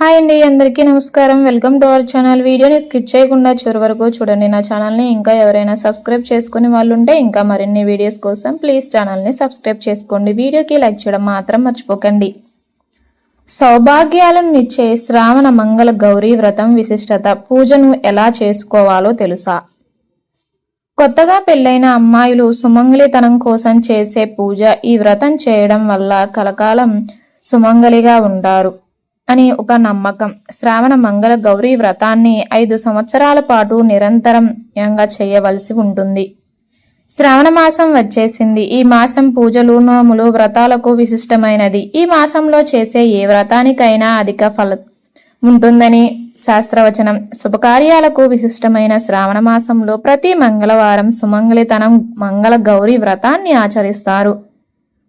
Hi అండి అందరికీ నమస్కారం. Welcome to our channel. వీడియోని స్కిప్ చేయకుండా చివరి వరకు చూడండి. నా ఛానల్ని ఇంకా ఎవరైనా సబ్స్క్రైబ్ చేసుకునే వాళ్ళు ఉంటే ఇంకా మరిన్ని వీడియోస్ కోసం ప్లీజ్ ఛానల్ని సబ్స్క్రైబ్ చేసుకోండి. వీడియోకి లైక్ చేయడం మాత్రం మర్చిపోకండి. సౌభాగ్యాలను ఇచ్చే శ్రావణ మంగళ గౌరీ వ్రతం విశిష్టత. పూజను ఎలా చేసుకోవాలో తెలుసా? కొత్తగా పెళ్ళైన అమ్మాయిలు సుమంగళితనం కోసం చేసే పూజ ఈ వ్రతం చేయడం వల్ల కలకాలం సుమంగళిగా ఉంటారు. అని ఒక నమ్మకం. శ్రావణ మంగళ గౌరీ వ్రతాన్ని ఐదు సంవత్సరాల పాటు నిరంతరంగా చేయవలసి ఉంటుంది. శ్రావణ మాసం వచ్చేసింది. ఈ మాసం పూజలు నోములు వ్రతాలకు విశిష్టమైనది. ఈ మాసంలో చేసే ఏ వ్రతానికైనా అధిక ఫల ఉంటుందని శాస్త్రవచనం. శుభకార్యాలకు విశిష్టమైన శ్రావణ మాసంలో ప్రతి మంగళవారం సుమంగళితనం మంగళ గౌరీ వ్రతాన్ని ఆచరిస్తారు.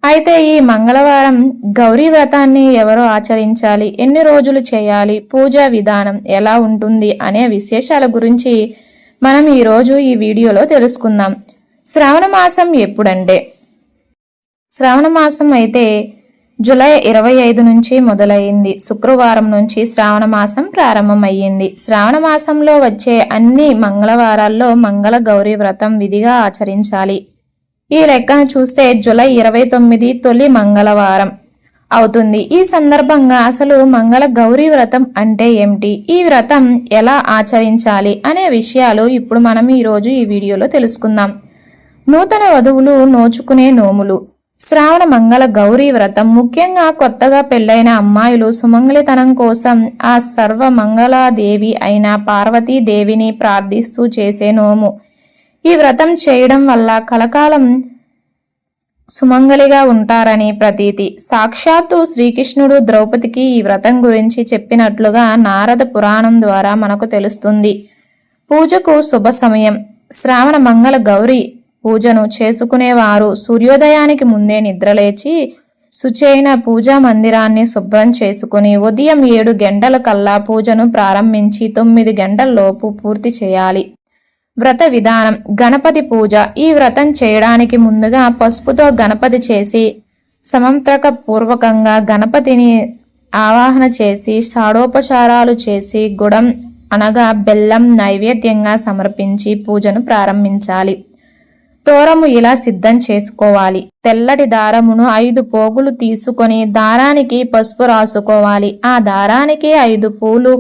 అయితే ఈ మంగళవారం గౌరీ వ్రతాన్ని ఎవరు ఆచరించాలి? ఎన్ని రోజులు చేయాలి? పూజా విధానం ఎలా ఉంటుంది? అనే విశేషాల గురించి మనం ఈరోజు ఈ వీడియోలో తెలుసుకుందాం. శ్రావణ మాసం ఎప్పుడంటే? శ్రావణ మాసం అయితే జూలై ఇరవై ఐదు నుంచి మొదలైంది. శుక్రవారం నుంచి శ్రావణ మాసం ప్రారంభమయ్యింది. శ్రావణ మాసంలో వచ్చే అన్ని మంగళవారాల్లో మంగళ గౌరీ వ్రతం విధిగా ఆచరించాలి. ఈ లెక్కను చూస్తే జూలై ఇరవై తొమ్మిది తొలి మంగళవారం అవుతుంది. ఈ సందర్భంగా అసలు మంగళ గౌరీ వ్రతం అంటే ఏమిటి? ఈ వ్రతం ఎలా ఆచరించాలి అనే విషయాలు ఇప్పుడు మనం ఈరోజు ఈ వీడియోలో తెలుసుకుందాం. నూతన వధువులు నోచుకునే నోములు. శ్రావణ మంగళ గౌరీ వ్రతం ముఖ్యంగా కొత్తగా పెళ్ళైన అమ్మాయిలు సుమంగళితనం కోసం ఆ సర్వ మంగళాదేవి అయిన పార్వతీదేవిని ప్రార్థిస్తూ చేసే నోము. ఈ వ్రతం చేయడం వల్ల కలకాలం సుమంగలిగా ఉంటారని ప్రతీతి. సాక్షాత్తు శ్రీకృష్ణుడు ద్రౌపదికి ఈ వ్రతం గురించి చెప్పినట్లుగా నారద పురాణం ద్వారా మనకు తెలుస్తుంది. పూజకు శుభ సమయం. శ్రావణ మంగళ గౌరి పూజను చేసుకునేవారు. సూర్యోదయానికి ముందే నిద్రలేచి శుచైన పూజా మందిరాన్ని శుభ్రం చేసుకుని ఉదయం ఏడు గంటల కల్లా పూజను ప్రారంభించి తొమ్మిది గంటల్లోపు పూర్తి చేయాలి. వ్రత విధానం. గణపతి పూజ. ఈ వ్రతం చేయడానికి ముందుగా పసుపుతో గణపతి చేసి సమంత్రక పూర్వకంగా గణపతిని ఆవాహన చేసి షాడోపచారాలు చేసి గుడం అనగా బెల్లం నైవేద్యంగా సమర్పించి పూజను ప్రారంభించాలి. తోరము ఇలా సిద్ధం చేసుకోవాలి. తెల్లటి దారమును ఐదు పోగులు తీసుకొని దారానికి పసుపు రాసుకోవాలి. ఆ దారానికి ఐదు పూలు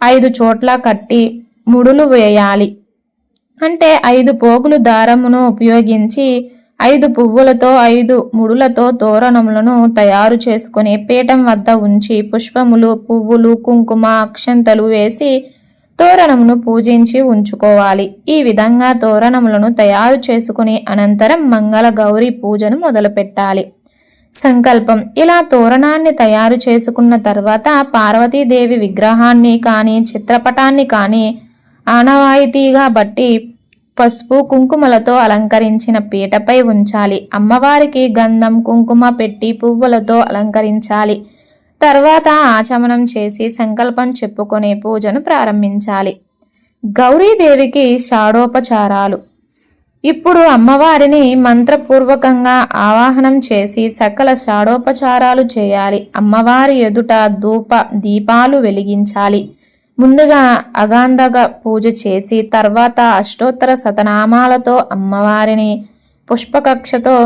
ఐదు చోట్ల కట్టి ముడులు వేయాలి. అంటే ఐదు పోగులు దారమును ఉపయోగించి ఐదు పువ్వులతో ఐదు ముడులతో తోరణములను తయారు చేసుకుని పీఠం వద్ద ఉంచి పుష్పములు పువ్వులు కుంకుమ అక్షంతలు వేసి తోరణమును పూజించి ఉంచుకోవాలి. ఈ విధంగా తోరణములను తయారు చేసుకుని అనంతరం మంగళ గౌరి పూజను మొదలుపెట్టాలి. సంకల్పం. ఇలా తోరణాన్ని తయారు చేసుకున్న తర్వాత పార్వతీదేవి విగ్రహాన్ని కానీ చిత్రపటాన్ని కానీ ఆనవాయితీగా బట్టి పసుపు కుంకుమలతో అలంకరించిన పీటపై ఉంచాలి. అమ్మవారికి గంధం కుంకుమ పెట్టి పువ్వులతో అలంకరించాలి. తర్వాత ఆచమనం చేసి సంకల్పం చెప్పుకొని పూజను ప్రారంభించాలి. గౌరీదేవికి షాడోపచారాలు. ఇప్పుడు అమ్మవారిని మంత్రపూర్వకంగా ఆవాహనం చేసి సకల షాడోపచారాలు చేయాలి. అమ్మవారి ఎదుట ధూప దీపాలు వెలిగించాలి. ముందుగా అగాంధగ పూజ చేసి తర్వాత అష్టోత్తర శతనామాలతో అమ్మవారిని పుష్పకక్షతో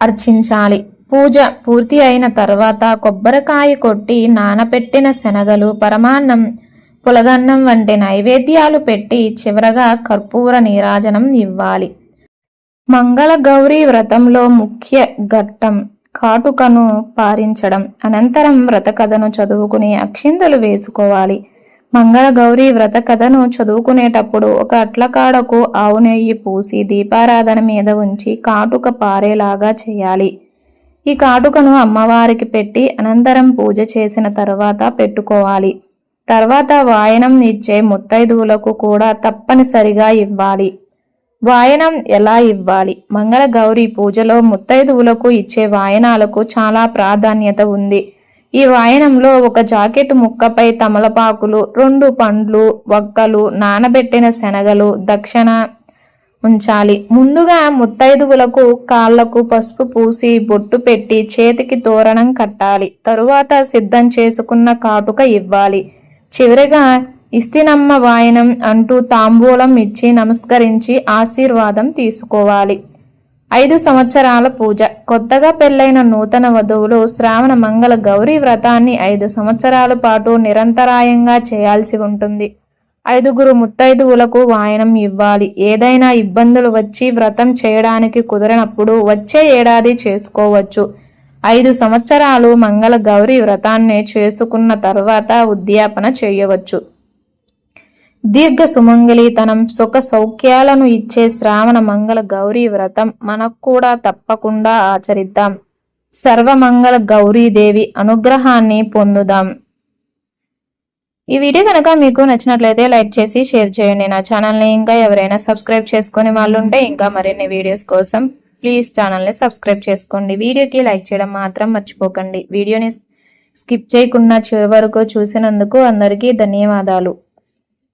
అర్చించాలి. పూజ పూర్తి అయిన తర్వాత కొబ్బరికాయ కొట్టి నానపెట్టిన శనగలు పరమాన్నం పులగన్నం వంటి నైవేద్యాలు పెట్టి చివరగా కర్పూర నీరాజనం ఇవ్వాలి. మంగళ గౌరీ వ్రతంలో ముఖ్య ఘట్టం కాటుకను పారించడం అనంతరం వ్రత కథను చదువుకుని అక్షింతలు వేసుకోవాలి. మంగళ గౌరీ వ్రత కథను చదువుకునేటప్పుడు ఒక అట్లకాడకు ఆవు నెయ్యి పూసి దీపారాధన మీద ఉంచి కాటుక పారేలాగా చేయాలి. ఈ కాటుకను అమ్మవారికి పెట్టి అనంతరం పూజ చేసిన తర్వాత పెట్టుకోవాలి. తర్వాత వాయనం ఇచ్చే ముత్తైదువులకు కూడా తప్పనిసరిగా ఇవ్వాలి. వాయనం ఎలా ఇవ్వాలి? మంగళ గౌరి పూజలో ముత్తైదువులకు ఇచ్చే వాయనాలకు చాలా ప్రాధాన్యత ఉంది. ఈ వాయనంలో ఒక జాకెట్ ముక్కపై తమలపాకులు రెండు పండ్లు వక్కలు నానబెట్టిన శనగలు దక్షిణ ఉంచాలి. ముందుగా ముత్తైదువులకు కాళ్ళకు పసుపు పూసి బొట్టు పెట్టి చేతికి తోరణం కట్టాలి. తరువాత సిద్ధం చేసుకున్న కాటుక ఇవ్వాలి. చివరిగా ఇస్తినమ్మ వాయనం అంటూ తాంబూలం ఇచ్చి నమస్కరించి ఆశీర్వాదం తీసుకోవాలి. ఐదు సంవత్సరాల పూజ. కొత్తగా పెళ్ళైన నూతన వధువులు శ్రావణ మంగళ గౌరీ వ్రతాన్ని ఐదు సంవత్సరాల పాటు నిరంతరాయంగా చేయాల్సి ఉంటుంది. ఐదుగురు ముత్తైదువులకు వాయనం ఇవ్వాలి. ఏదైనా ఇబ్బందులు వచ్చి వ్రతం చేయడానికి కుదరనప్పుడు వచ్చే ఏడాది చేసుకోవచ్చు. ఐదు సంవత్సరాలు మంగళ గౌరీ వ్రతాన్ని చేసుకున్న తర్వాత ఉద్యాపన చేయవచ్చు. దీర్ఘ సుమంగళితనం సుఖ సౌఖ్యాలను ఇచ్చే శ్రావణ మంగళ గౌరీ వ్రతం మనకు కూడా తప్పకుండా ఆచరిద్దాం. సర్వమంగళ గౌరీదేవి అనుగ్రహాన్ని పొందుదాం. ఈ వీడియో కనుక మీకు నచ్చినట్లయితే లైక్ చేసి షేర్ చేయండి. నా ఛానల్ని ఇంకా ఎవరైనా సబ్స్క్రైబ్ చేసుకునే వాళ్ళు ఉంటే ఇంకా మరిన్ని వీడియోస్ కోసం ప్లీజ్ ఛానల్ని సబ్స్క్రైబ్ చేసుకోండి. వీడియోకి లైక్ చేయడం మాత్రం మర్చిపోకండి. వీడియోని స్కిప్ చేయకుండా చివరి వరకు చూసినందుకు అందరికీ ధన్యవాదాలు.